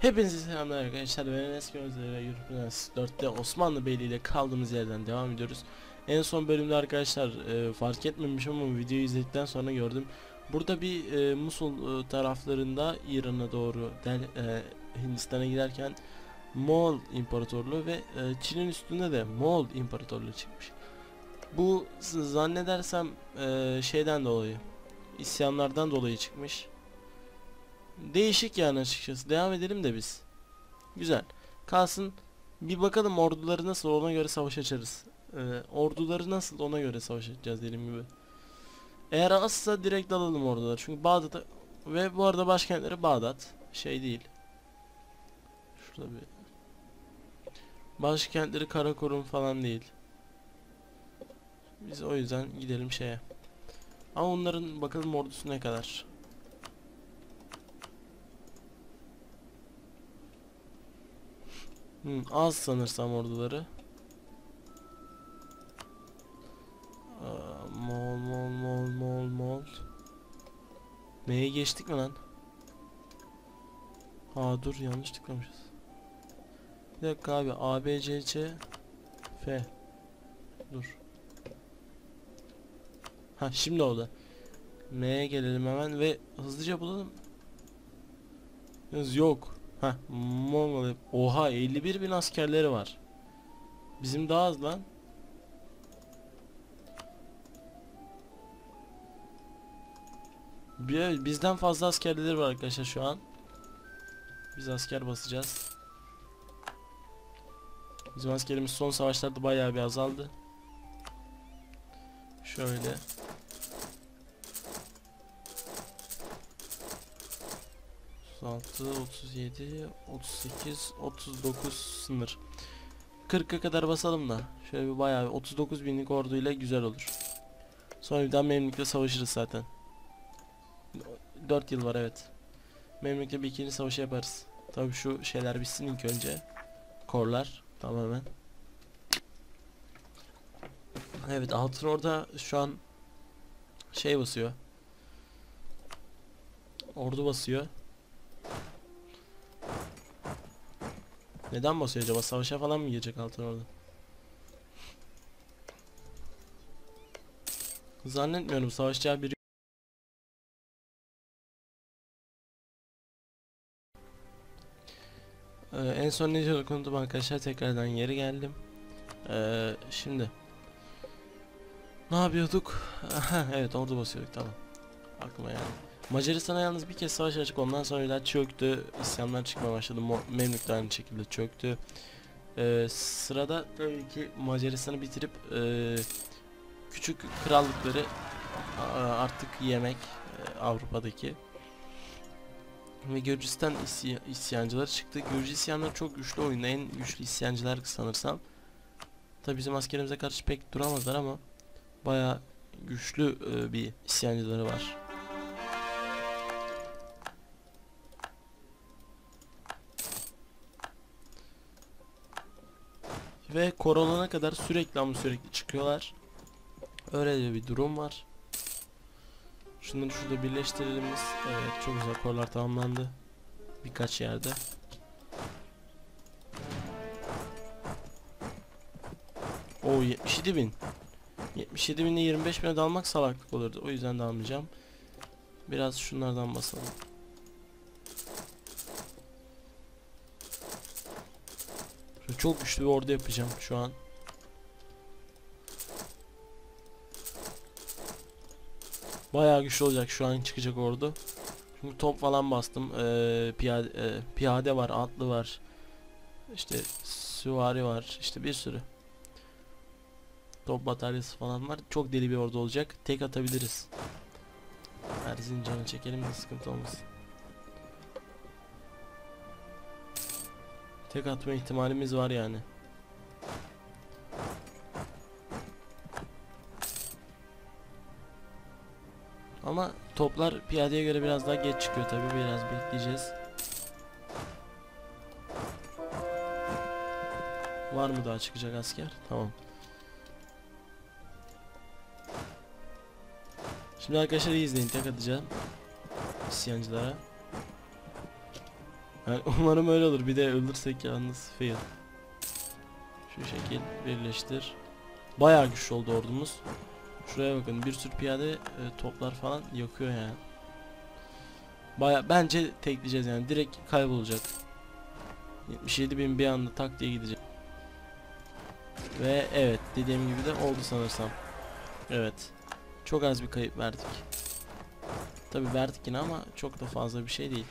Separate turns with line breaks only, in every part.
Hepinize selamlar arkadaşlar. Ben Enes Gözde ve Yurtprenses 4'te Osmanlı Beyliği ile kaldığımız yerden devam ediyoruz. En son bölümde arkadaşlar e, fark etmemişim ama videoyu izledikten sonra gördüm. Burada bir e, Musul e, taraflarında İran'a doğru e, Hindistan'a giderken Moğol İmparatorluğu ve e, Çin'in üstünde de Moğol İmparatorluğu çıkmış. Bu zannedersem e, şeyden dolayı isyanlardan dolayı çıkmış. Değişik yani açıkçası. Devam edelim de biz. Güzel. Kalsın bir bakalım orduları nasıl ona göre savaş açarız. Ee, orduları nasıl ona göre savaş açacağız dediğim gibi. Eğer azsa direkt alalım orduları. Çünkü Bağdat'a ve bu arada başkentleri Bağdat. Şey değil. Şurada bir başkentleri Karakorum falan değil. Biz o yüzden gidelim şeye. Ama onların bakalım ordusu ne kadar. Hmm, az sanırsam orduları. Aa, Mol mol mol mol mol. M'ye geçtik mi lan? Aa dur yanlış tıklamışız. Bir dakika abi A B C C F Dur. Ha şimdi oldu. M'ye gelelim hemen ve hızlıca bulalım. Yok. Ha Mongol. Oha 51 bin askerleri var. Bizim daha az lan. Bizden fazla askerleri var arkadaşlar şu an. Biz asker basacağız. Bizim askerimiz son savaşlarda bayağı bir azaldı. Şöyle. Altı, 37, 38, 39 sınır. 40'a kadar basalım da. Şöyle bir bayağı bir 39 binlik orduyla güzel olur. Sonra bir daha Memlük'le savaşırız zaten. 4 yıl var evet. Memlük'le bir ikinci savaşı yaparız. Tabii şu şeyler bitsin ilk önce. Korlar tamamen. Evet altın orada şu an şey basıyor. Ordu basıyor. Neden basıyor acaba? Savaşa falan mı girecek altın orada? Zannetmiyorum savaşacağı biri Ee, en son ne diyorduk unuttum arkadaşlar tekrardan geri geldim. Ee, şimdi ne yapıyorduk? Evet ordu basıyorduk tamam. Aklıma yani. Macaristan'a yalnız bir kez savaş açık ondan sonra çöktü. İsyanlar çıkmaya başladı. Memlük aynı şekilde çöktü. Ee, sırada tabii ki Macaristan'ı bitirip e, küçük krallıkları artık yemek e, Avrupa'daki. Ve Gürcistan isya isyancıları çıktı. Gürcü isyanları çok güçlü oyunda. En güçlü isyancılar sanırsam. Tabi bizim askerimize karşı pek duramazlar ama baya güçlü e, bir isyancıları var. Ve korona kadar sürekli ama sürekli çıkıyorlar. Öyle bir durum var. Şunları şurada birleştirelim biz. Evet çok güzel korlar tamamlandı. Birkaç yerde. O 77 bin. 77 binle 25 bine dalmak salaklık olurdu. O yüzden dalmayacağım. Biraz şunlardan basalım. Çok güçlü bir ordu yapacağım şu an. Bayağı güçlü olacak şu an çıkacak ordu. Çünkü top falan bastım. Ee, piyade, e, piyade var, atlı var. İşte süvari var. İşte bir sürü. Top bataryası falan var. Çok deli bir ordu olacak. Tek atabiliriz. Erzincan'ı çekelim de sıkıntı olmasın. Tek atma ihtimalimiz var yani. Ama toplar piyadeye göre biraz daha geç çıkıyor tabi biraz bekleyeceğiz. Var mı daha çıkacak asker? Tamam. Şimdi arkadaşlar iyi izleyin tek atacağım. İsyancılara. Yani umarım öyle olur. Bir de ölürsek yalnız fail. Şu şekil birleştir. Bayağı güçlü oldu ordumuz. Şuraya bakın bir sürü piyade e, toplar falan yakıyor yani. Baya bence tekleyeceğiz yani direkt kaybolacak. 77 bin bir anda tak diye gidecek. Ve evet dediğim gibi de oldu sanırsam. Evet. Çok az bir kayıp verdik. Tabi verdik yine ama çok da fazla bir şey değil.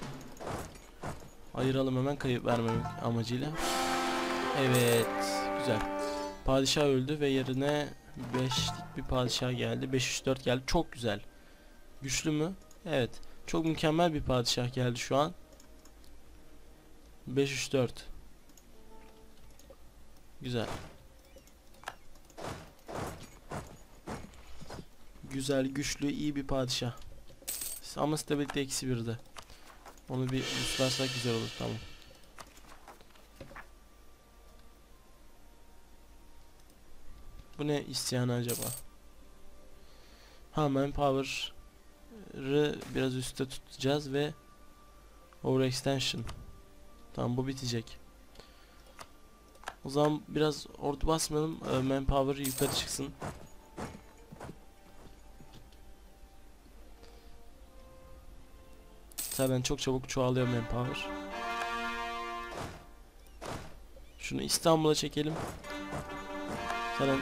Ayıralım hemen kayıp vermemek amacıyla. Evet. Güzel. Padişah öldü ve yerine 5'lik bir padişah geldi. 534 geldi. Çok güzel. Güçlü mü? Evet. Çok mükemmel bir padişah geldi şu an. 534. Güzel. Güzel, güçlü, iyi bir padişah. Ama stabilite eksi birde. Onu bir üstlersak güzel olur tamam. Bu ne isyanı acaba? Ha manpower'ı biraz üstte tutacağız ve overextension. Tamam bu bitecek. O zaman biraz ordu basmayalım. E, manpower yukarı çıksın. Zaten çok çabuk çoğalıyor manpower. Şunu İstanbul'a çekelim. Zaten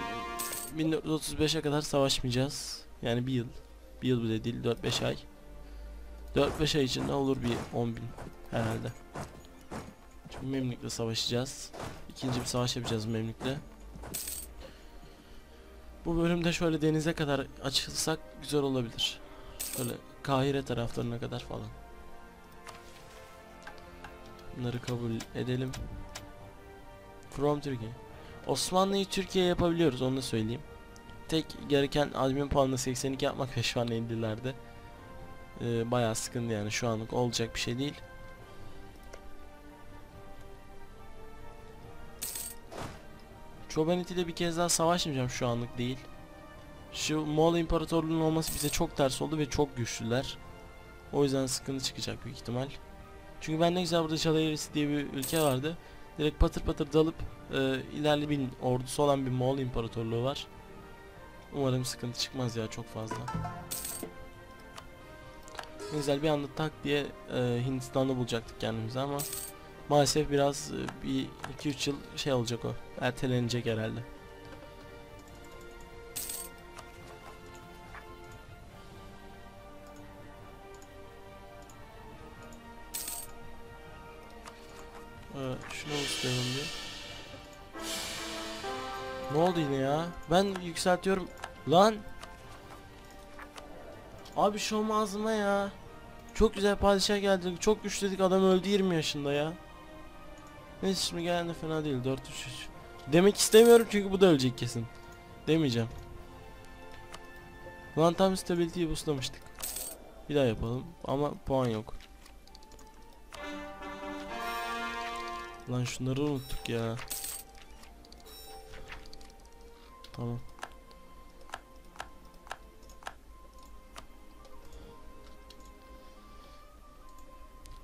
1435'e kadar savaşmayacağız. Yani bir yıl. Bir yıl bile değil 4-5 ay. 4-5 ay içinde olur bir 10 bin herhalde. Çünkü Memlük'le savaşacağız. İkinci bir savaş yapacağız Memlük'le. Bu bölümde şöyle denize kadar açılsak güzel olabilir. Şöyle Kahire taraflarına kadar falan. Bunları kabul edelim. From Türkiye. Osmanlı'yı Türkiye yapabiliyoruz onu da söyleyeyim. Tek gereken admin puanını 82 yapmak ve şu an 50'lerde. Ee, bayağı sıkıntı yani şu anlık olacak bir şey değil. Çobaniti ile bir kez daha savaşmayacağım şu anlık değil. Şu Moğol İmparatorluğu'nun olması bize çok ters oldu ve çok güçlüler. O yüzden sıkıntı çıkacak büyük ihtimal. Çünkü ben ne güzel burada Çalayırisi diye bir ülke vardı. Direkt patır patır dalıp e, ilerli bir ordusu olan bir Moğol İmparatorluğu var. Umarım sıkıntı çıkmaz ya çok fazla. Güzel bir anda tak diye e, Hindistan'da bulacaktık kendimizi ama maalesef biraz e, bir 2-3 yıl şey olacak o. Ertelenecek herhalde. İstiyorum bir. Ne oldu yine ya? Ben yükseltiyorum. Lan. Abi şu ağzıma ya. Çok güzel padişah geldi. Çok güçlüydük adam öldü 20 yaşında ya. Neyse şimdi gelen de fena değil 4 3 3. Demek istemiyorum çünkü bu da ölecek kesin. Demeyeceğim. Lan tam stability'yi boostlamıştık. Bir daha yapalım ama puan yok. Lan şunları unuttuk ya. Tamam.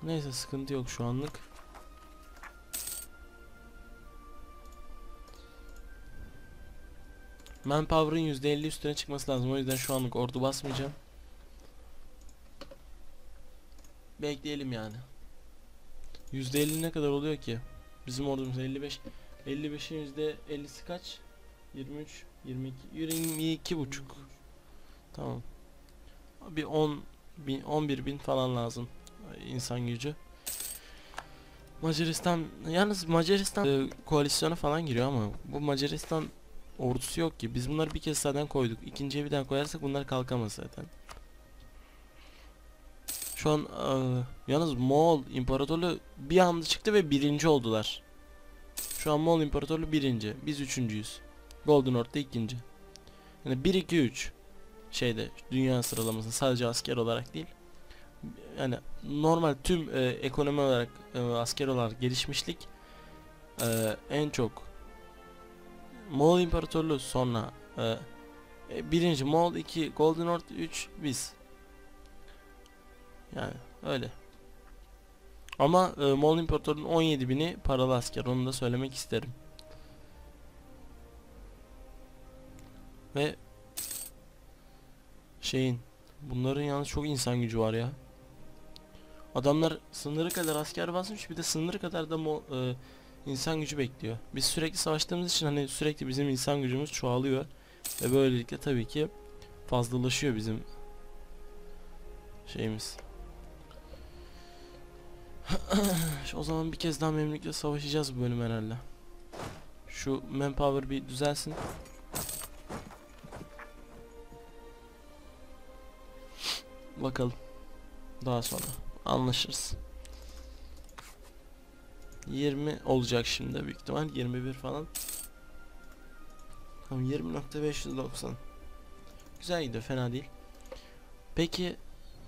Neyse sıkıntı yok şu anlık. Manpower'ın %50 üstüne çıkması lazım. O yüzden şu anlık ordu basmayacağım. Bekleyelim yani. %50 ne kadar oluyor ki? Bizim ordumuz 55. 55'in %50'si kaç? 23, 22, 22 buçuk. Tamam. Bir 10 bin, 11 bin falan lazım insan gücü. Macaristan yalnız Macaristan e, koalisyona falan giriyor ama bu Macaristan ordusu yok ki. Biz bunları bir kez zaten koyduk. İkinciye bir daha koyarsak bunlar kalkamaz zaten. Şu an e, yalnız Moğol İmparatorluğu bir anda çıktı ve birinci oldular. Şu an Moğol İmparatorluğu birinci. Biz üçüncüyüz. Golden Horde'da ikinci. Yani 1 2 3 şeyde dünya sıralaması sadece asker olarak değil. Yani normal tüm e, ekonomi olarak e, asker olarak gelişmişlik e, en çok Moğol İmparatorluğu sonra e, e birinci Moğol 2 Golden Horde 3 biz. Yani öyle. Ama e, Moğol İmparatorluğu'nun 17 bini paralı asker. Onu da söylemek isterim. Ve şeyin bunların yalnız çok insan gücü var ya. Adamlar sınırı kadar asker basmış bir de sınırı kadar da mo e, insan gücü bekliyor. Biz sürekli savaştığımız için hani sürekli bizim insan gücümüz çoğalıyor ve böylelikle tabii ki fazlalaşıyor bizim şeyimiz. O zaman bir kez daha memlükle savaşacağız bu bölüm herhalde. Şu manpower bir düzelsin. Bakalım. Daha sonra anlaşırız. 20 olacak şimdi büyük ihtimal 21 falan. Tamam 20.590. Güzel gidiyor fena değil. Peki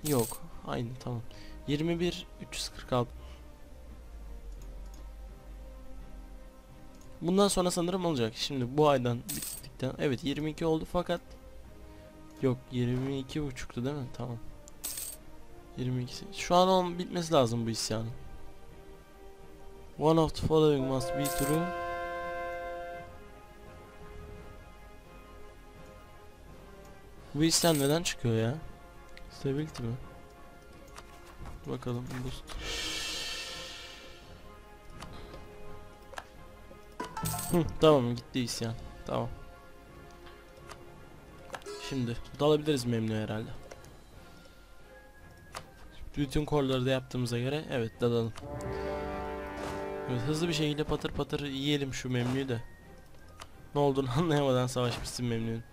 yok aynı tamam. 21 346. Bundan sonra sanırım olacak. Şimdi bu aydan bittikten evet 22 oldu fakat yok 22 buçuktu değil mi? Tamam. 22. Şu an onun bitmesi lazım bu isyanın. One of the following must be true. Bu isyan neden çıkıyor ya? Stability mi? Bakalım boost. Tamam gitti isyan. Tamam. Şimdi dalabiliriz memnun herhalde. Bütün korları da yaptığımıza göre evet dalalım. Evet hızlı bir şekilde patır patır yiyelim şu memnüyü de. Ne olduğunu anlayamadan savaşmışsın memnun.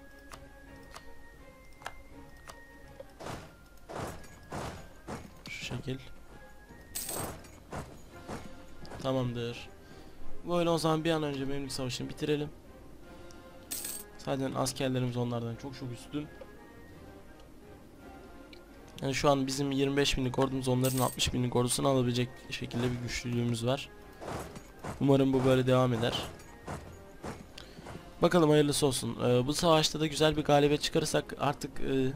Şekil. Tamamdır. Böyle o zaman bir an önce memlük savaşını bitirelim. Zaten askerlerimiz onlardan çok çok üstün. Yani şu an bizim 25 binlik ordumuz onların 60 binlik ordusunu alabilecek şekilde bir güçlülüğümüz var. Umarım bu böyle devam eder. Bakalım hayırlısı olsun. Ee, bu savaşta da güzel bir galibiyet çıkarırsak artık e,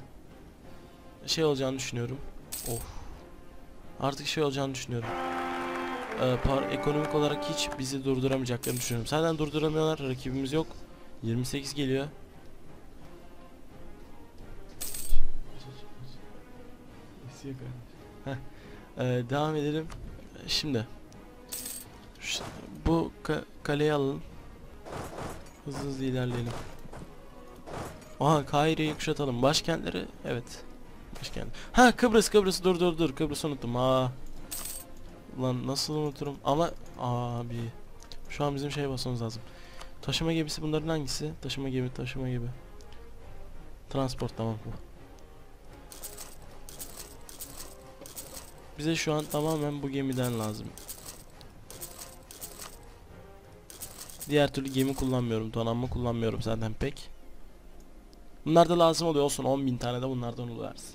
şey olacağını düşünüyorum. Of. Artık şey olacağını düşünüyorum. Ee, par ekonomik olarak hiç bizi durduramayacaklarını düşünüyorum. Zaten durduramıyorlar. Rakibimiz yok. 28 geliyor. Ee, devam edelim. Şimdi bu ka kaleyi alalım. Hızlı hızlı ilerleyelim. Aha Kahire'yi kuşatalım. Başkentleri evet. Başkent. Ha Kıbrıs Kıbrıs dur dur dur Kıbrıs unuttum. Aa. Lan nasıl unuturum ama abi. Şu an bizim şey basmamız lazım. Taşıma gemisi bunların hangisi? Taşıma gemi, taşıma gemi. Transport tamam bu. Bize şu an tamamen bu gemiden lazım. Diğer türlü gemi kullanmıyorum, donanma kullanmıyorum zaten pek. Bunlar da lazım oluyor olsun 10.000 tane de bunlardan oluversin.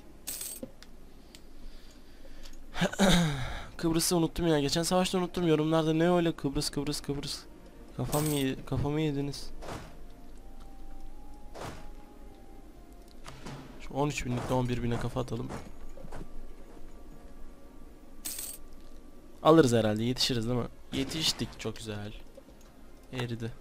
Kıbrıs'ı unuttum ya. Geçen savaşta unuttum. Yorumlarda ne öyle Kıbrıs Kıbrıs Kıbrıs. Kafam kafamı yediniz. Şu 13 binlikte 11 bine kafa atalım. Alırız herhalde yetişiriz değil mi? Yetiştik çok güzel. Eridi.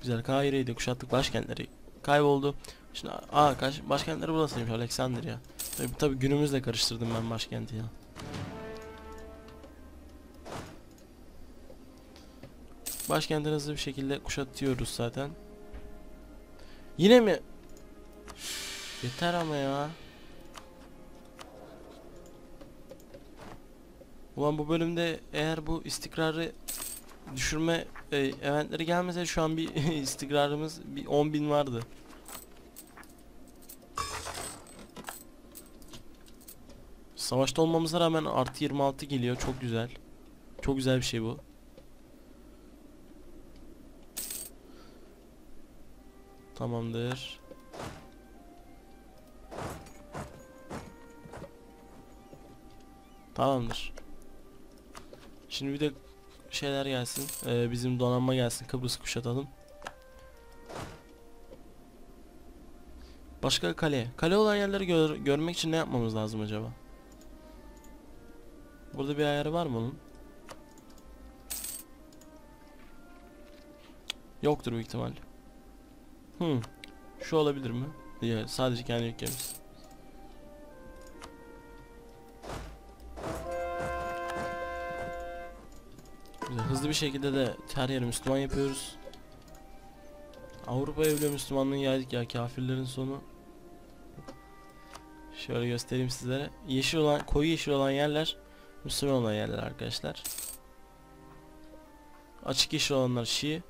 Güzel Kahire'yi de kuşattık başkentleri kayboldu. Şimdi aa kaç başkentleri burasıymış Alexandria. Tabi tabi günümüzle karıştırdım ben başkenti ya. Başkentleri hızlı bir şekilde kuşatıyoruz zaten. Yine mi? Yeter ama ya. Ulan bu bölümde eğer bu istikrarı düşürme e, eventleri gelmese şu an bir istikrarımız bir 10.000 vardı. Savaşta olmamıza rağmen artı 26 geliyor çok güzel. Çok güzel bir şey bu. Tamamdır. Tamamdır. Şimdi bir de şeyler gelsin. Ee, bizim donanma gelsin. Kıbrıs kuşatalım. Başka kale. Kale olan yerleri gör- görmek için ne yapmamız lazım acaba? Burada bir ayarı var mı onun? Yoktur büyük ihtimal. Hmm. Şu olabilir mi? Ya sadece kendi ülkemiz. Hızlı bir şekilde de her yeri Müslüman yapıyoruz. Avrupa'ya bile Müslümanlığı yaydık ya kafirlerin sonu. Şöyle göstereyim sizlere. Yeşil olan, koyu yeşil olan yerler Müslüman olan yerler arkadaşlar. Açık yeşil olanlar Şii.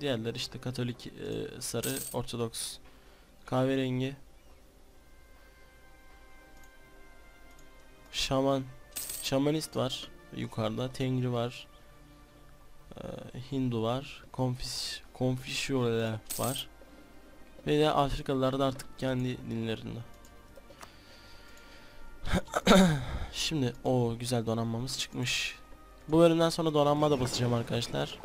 Diğerler işte Katolik, e, sarı, Ortodoks, kahverengi. Şaman, şamanist var yukarıda, Tengri var. e, Hindu var, Konfis, Konfüçyüler var. Ve de Afrikalılar da artık kendi dinlerinde. Şimdi o güzel donanmamız çıkmış. Bu bölümden sonra donanma da basacağım arkadaşlar.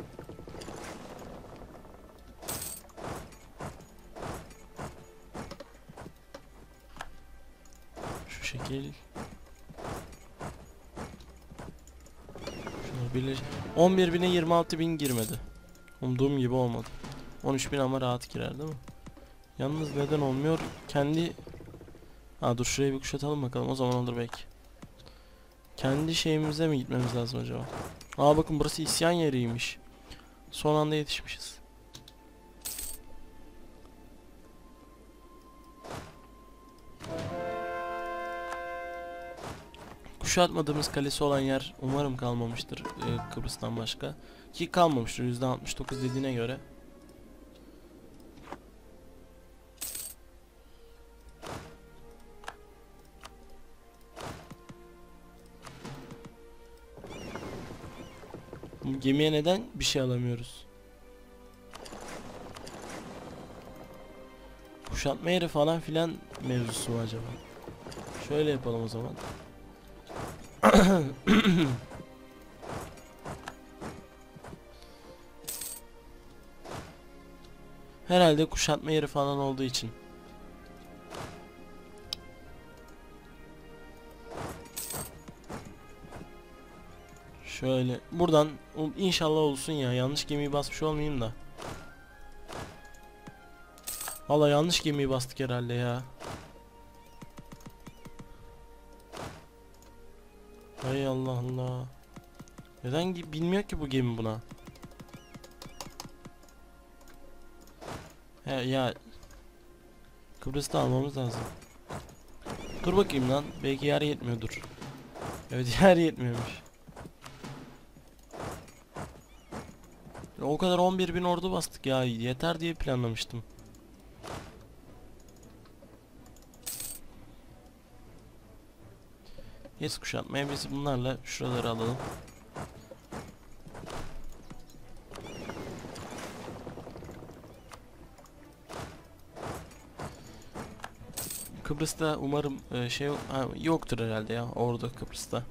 Şu şekil. Şunu birleş. 11 bine 26 bin girmedi. Umduğum gibi olmadı. 13 bin ama rahat girer değil mi? Yalnız neden olmuyor? Kendi Ha dur şurayı bir kuşatalım bakalım o zaman olur belki. Kendi şeyimize mi gitmemiz lazım acaba? Aa bakın burası isyan yeriymiş. Son anda yetişmişiz. Kuşatmadığımız kalesi olan yer umarım kalmamıştır e, Kıbrıs'tan başka. Ki kalmamıştır %69 dediğine göre. Gemiye neden bir şey alamıyoruz? Kuşatma yeri falan filan mevzusu mu acaba? Şöyle yapalım o zaman. Herhalde kuşatma yeri falan olduğu için. Şöyle buradan inşallah olsun ya yanlış gemiyi basmış olmayayım da. Valla yanlış gemiyi bastık herhalde ya. Hay Allah Allah. Neden bilmiyor ki bu gemi buna? He ya Kıbrıs'ta almamız lazım. Dur bakayım lan. Belki yer yetmiyordur. Evet yer yetmiyormuş. O kadar 11 bin ordu bastık ya yeter diye planlamıştım. Yes kuşatmaya biz bunlarla şuraları alalım. Kıbrıs'ta umarım e, şey yoktur herhalde ya ordu Kıbrıs'ta.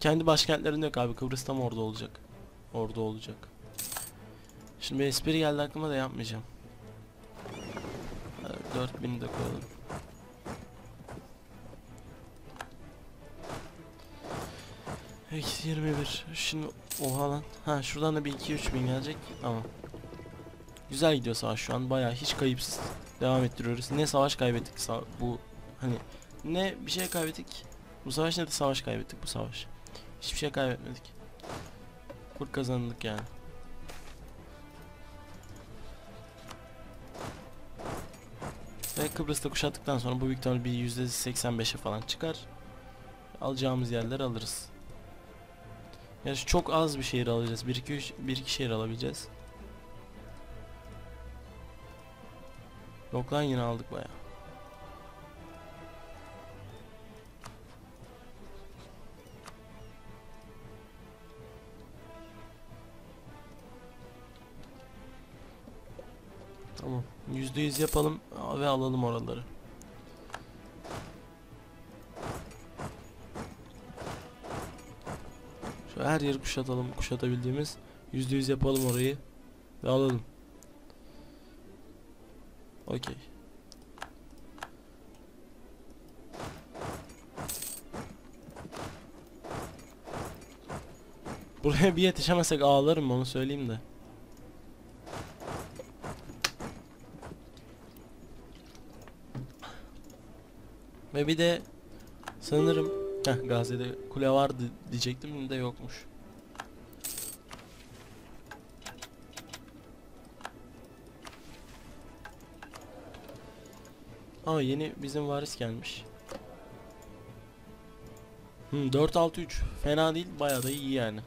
Kendi başkentlerinde yok abi Kıbrıs'ta mı ordu olacak? Ordu olacak. Şimdi bir espri geldi aklıma da yapmayacağım. E, 4000 de koyalım. Eksi 21. Şimdi oha lan. Ha şuradan da bir 2-3 bin gelecek. Tamam. Güzel gidiyor savaş şu an. Bayağı hiç kayıpsız devam ettiriyoruz. Ne savaş kaybettik bu hani ne bir şey kaybettik. Bu savaş ne de savaş kaybettik bu savaş. Hiçbir şey kaybetmedik. Full kazandık yani. Kıbrıs'ta kuşattıktan sonra bu büyük ihtimalle bir %85'e falan çıkar. Alacağımız yerler alırız. Yani çok az bir şehir alacağız. 1 2 3 1 2 şehir alabileceğiz. Yok lan yine aldık baya. %100 yapalım ve alalım oraları. Şu her yeri kuşatalım, kuşatabildiğimiz. %100 yapalım orayı ve alalım. Okey. Buraya bir yetişemezsek ağlarım onu söyleyeyim de. Ve bir de sanırım Heh, Gazi'de kule vardı diyecektim de yokmuş. Aa yeni bizim varis gelmiş. Hmm, 4-6-3 fena değil bayağı da iyi yani.